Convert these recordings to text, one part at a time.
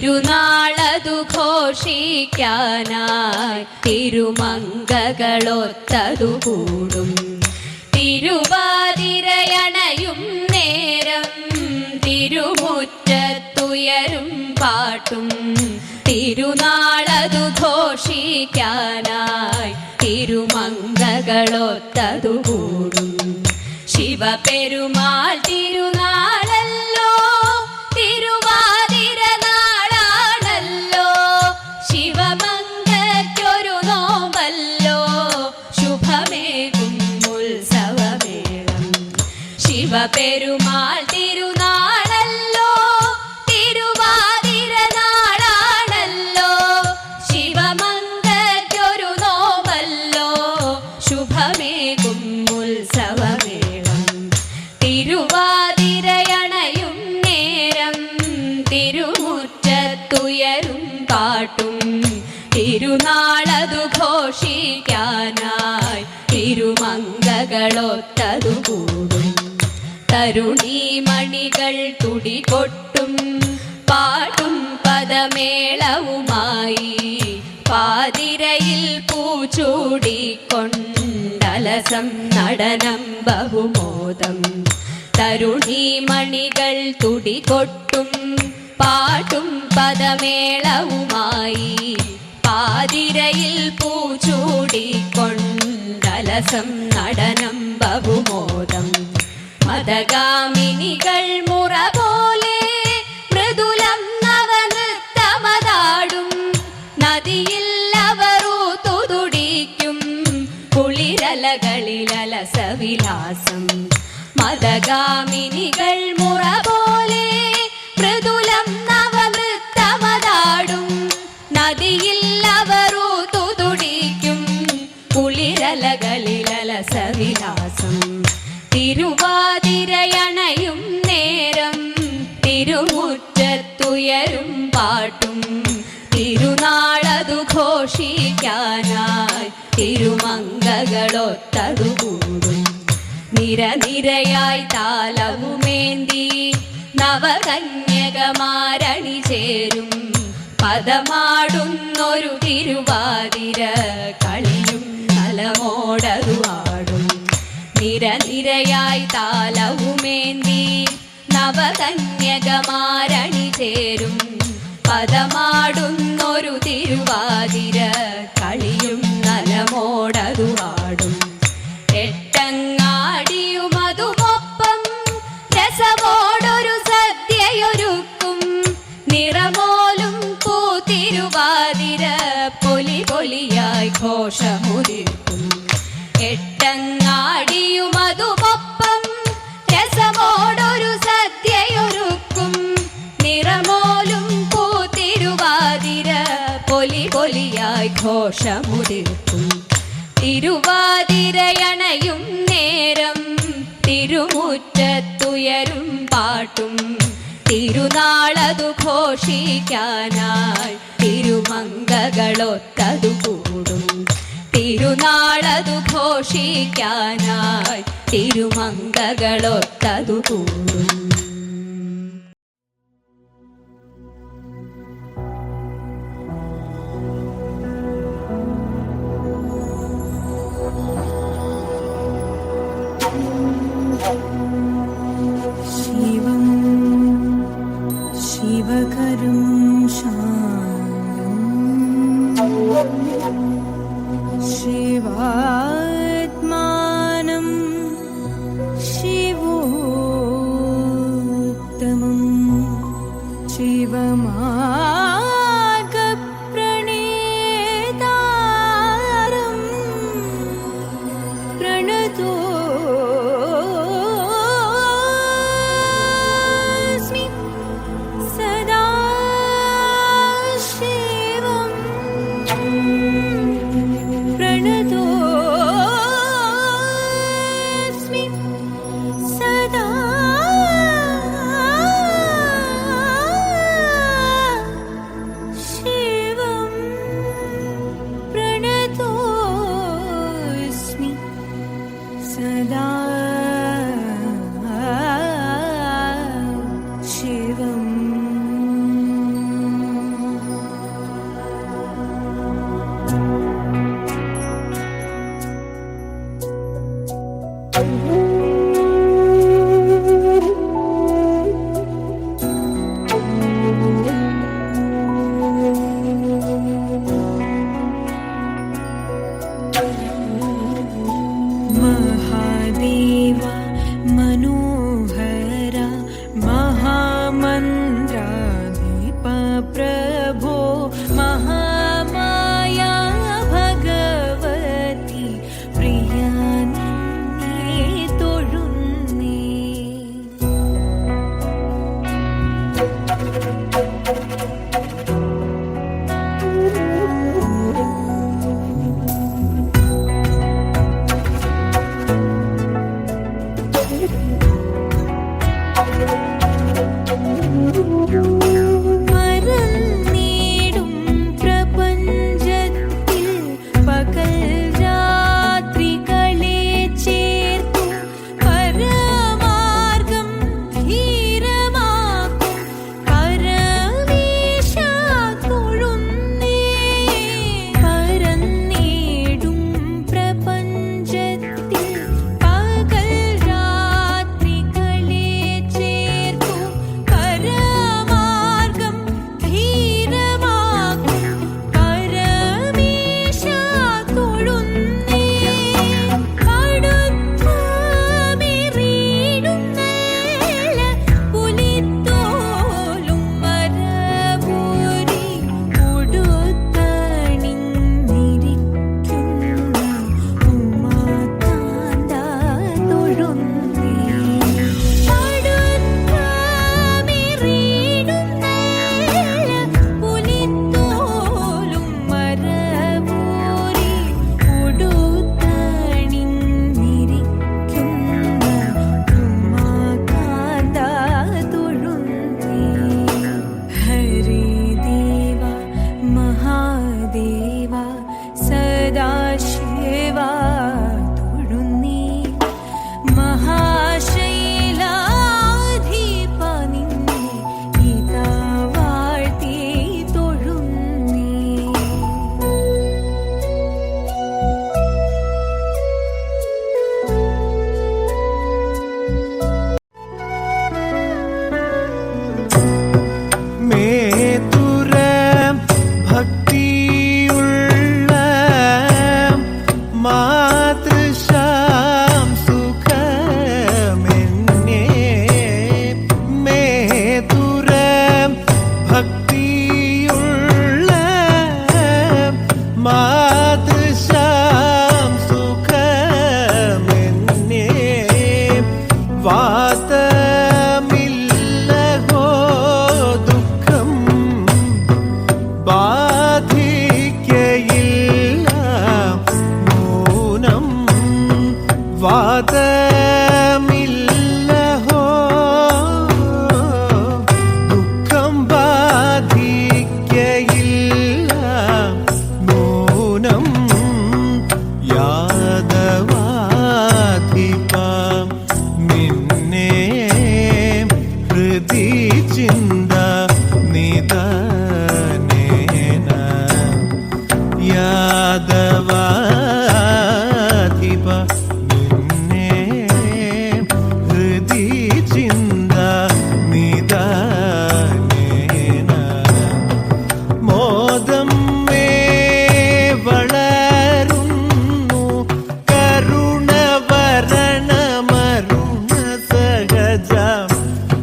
തിരുനാളതു ഘോഷിക്കാനായി തിരുമംഗകളൊത്തതു കൂടും. തിരുവാതിരയണയും നേരം തിരുമുറ്റത്തുയരും പാട്ടും. തിരുനാളതു ഘോഷിക്കാനായി തരുണീമണികൾ തുടികൊട്ടും പാട്ടും പദമേളവുമായി പാതിരയിൽ പൂച്ചൂടിക്കൊണ്ടലസം നടനം ബഹുമോദം. തരുണി മണികൾ തരുണീമണികൾ തുടികൊട്ടും പാട്ടും പദമേളവുമായി പാതിരയിൽ പൂച്ചൂടിക്കൊണ്ടലസം നടനം ബഹുമോദം. മതഗാമിനികൾ മുറ പോലെ മൃദുലം നവനൃത്തമതാടും. നദിയിൽ അവറു തുതുടിക്കും കുളിരലകളിലലസവിലാസം. മതഗാമിനികൾ മുറ നവകന്യകമാരണി ചേരും. പദമാടുന്നൊരു തിരുവാതിര കളിയും തലമോടതു ആടും നിരനിരയായി താലവുമേന്തി നവകന്യകമാരണി ചേരും. പദമാടുന്നൊരു തിരുവാതിര കളിയും നലമോടതു ഘോഷമുതിർക്കും തിരുവാതിരയണയും നേരം തിരുമുറ്റത്തുയരും പാട്ടും. തിരുനാളതു ഘോഷിക്കാനായി തിരുമംഗകളൊത്തതു കൂടും. തിരുനാളതു ഘോഷിക്കാനായി തിരുമംഗകളൊത്തതു കൂടും. शानम् शिवात्मानं शिवोत्तमं शिवमा வாத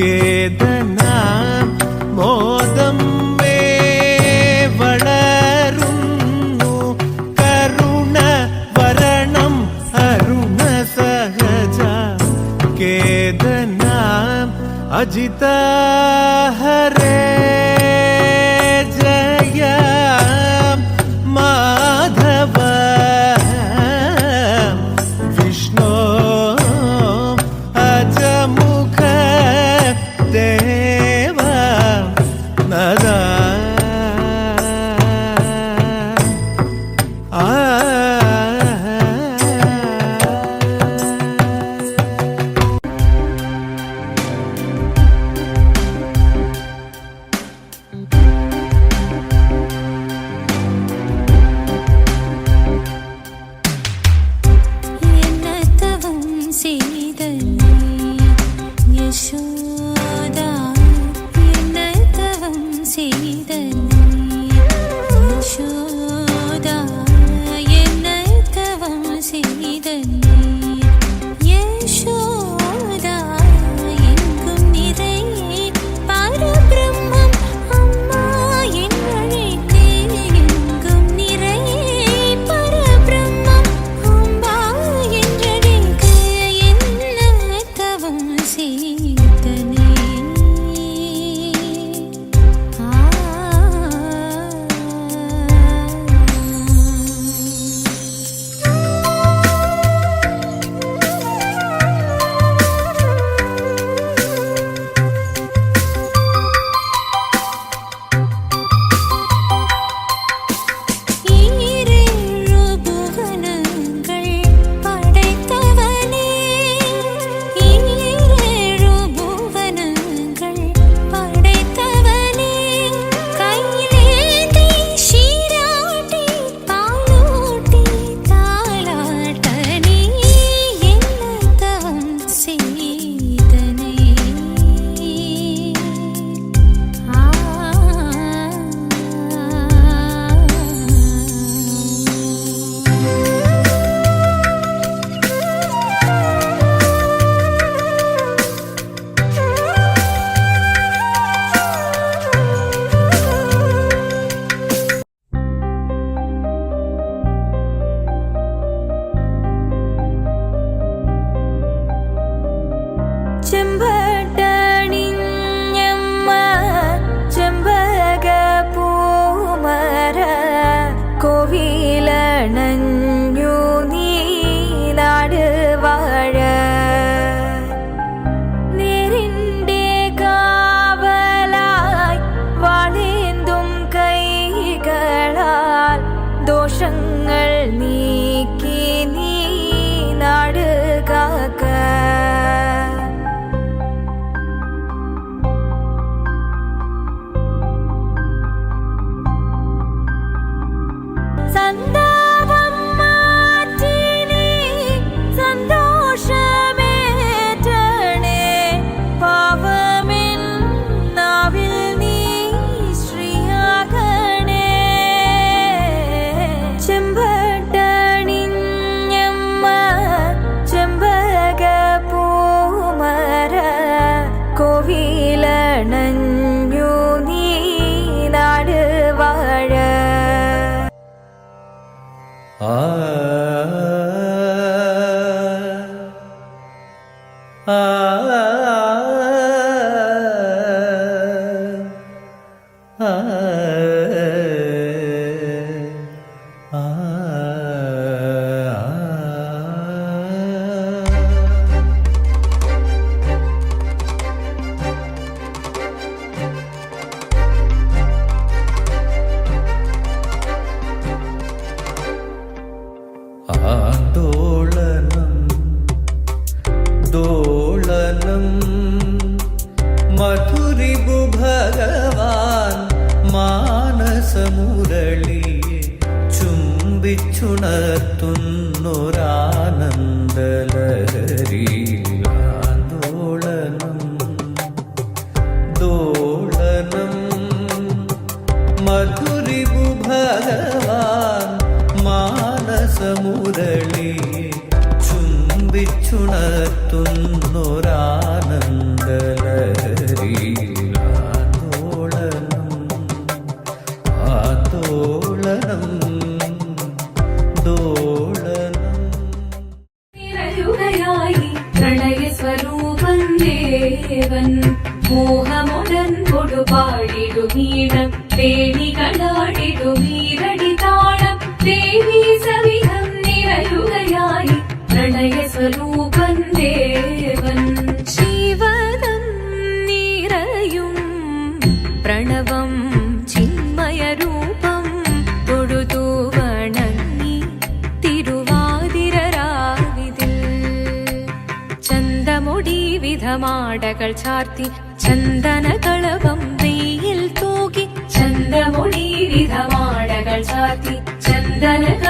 கேதனா மோதம் വളരും കരുണ വരണം അരുണ സഹജ കേതന അജിതാ andar. జాతి చందనగా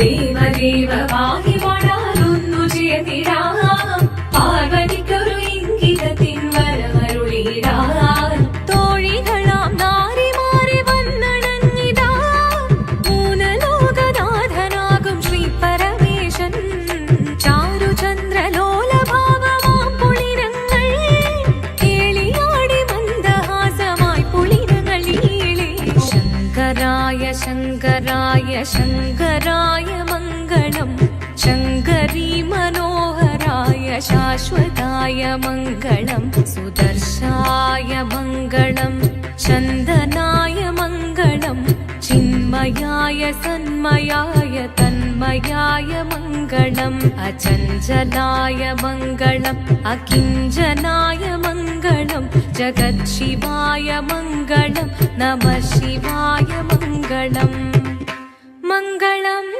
Dima Dima Pahima शङ्करी मनोहराय शाश्वताय मङ्गलम् सुदर्शाय मङ्गलम् चन्दनाय मङ्गलम् चिन्मयाय सन्मयाय तन्मयाय मङ्गलम् अकिञ्चनाय मङ्गलम् जगत्शिवाय मङ्गलम् नमः शिवाय मङ्गलम्। मङ्गलम्